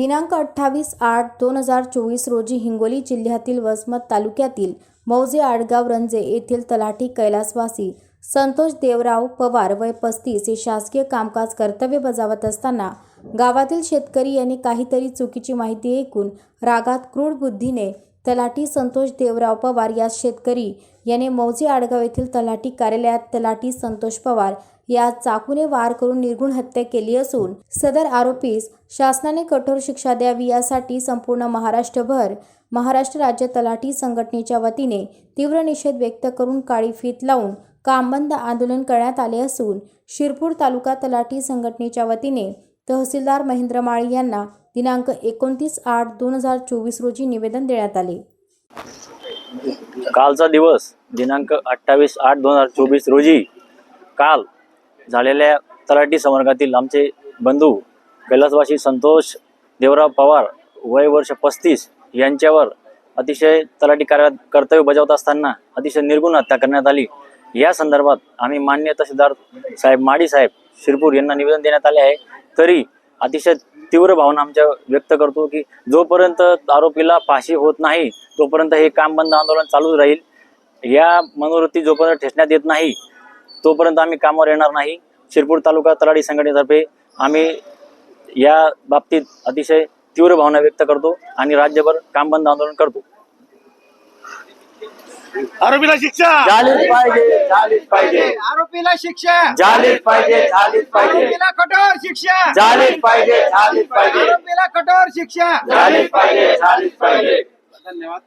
दिनांक अठ्ठावीस आठ दोन हजार चोवीस रोजी हिंगोली जिल्ह्यातील वसमत तालुक्यातील मौजे आडगाव रंजे येथील तलाठी कैलासवासी संतोष देवराव पवार वय पस्तीस हे शासकीय कामकाज कर्तव्य बजावत असताना गावातील शेतकरी यांनी काहीतरी चुकीची माहिती ऐकून रागात क्रूर बुद्धीने तलाठी संतोष देवराव पवार या शेतकरी याने मौजे आडगाव येथील तलाठी कार्यालयात तलाठी संतोष पवार या चाकूने वार करून निर्गुण हत्या केली असून सदर आरोपीस शासनाने कठोर शिक्षा द्यावी यासाठी संपूर्ण महाराष्ट्रभर महाराष्ट्र राज्य तलाठी संघटनेच्या वतीने तीव्र निषेध व्यक्त करून काळी फीत लावून कामबंद आंदोलन करण्यात आले असून शिरपूर तालुका तलाठी संघटनेच्या वतीने तहसीलदार महेंद्र माळी यांना दिनांक एकोणतीस आठ दोन हजार चोवीस रोजी निवेदन देण्यात आले. कालचा दिवस दिनांक अठ्ठावीस आठ दोन हजार चोवीस रोजी काल झालेल्या तलाठी संवर्गातील आमचे बंधू कैलासवासी संतोष देवराव पवार वय वर्ष पस्तीस यांच्यावर अतिशय तलाठी कार्यात कर्तव्य बजावत असताना अतिशय निर्गुण हत्या करण्यात आली. या संदर्भात आम्ही मान्य तहसीलदार साहेब माडी साहेब शिरपूर यांना निवेदन देण्यात आले आहे. तरी अतिशय तीव्र भावना आमच्या व्यक्त करतो की जोपर्यंत आरोपीला फाशी होत नाही तोपर्यंत हे काम बंद आंदोलन चालूच राहील. या मनोवृत्ती जोपर्यंत ठेचण्यात येत नाही तोपर्यंत आम्ही कामावर येणार नाही. शिरपूर तालुका तलाठी संघटनेतर्फे आम्ही या बाबतीत अतिशय तीव्र भावना व्यक्त करतो आणि राज्यभर काम बंद आंदोलन करतो. आरोपीला शिक्षा. झालीच पाहिजे झालीच पाहिजे. आरोपीला शिक्षा. झालीच पाहिजे झालीच पाहिजे. आरोपीला कठोर शिक्षा. झालीच पाहिजे झालीच पाहिजे. आरोपीला कठोर शिक्षा. झालीच पाहिजे झालीच पाहिजे. धन्यवाद.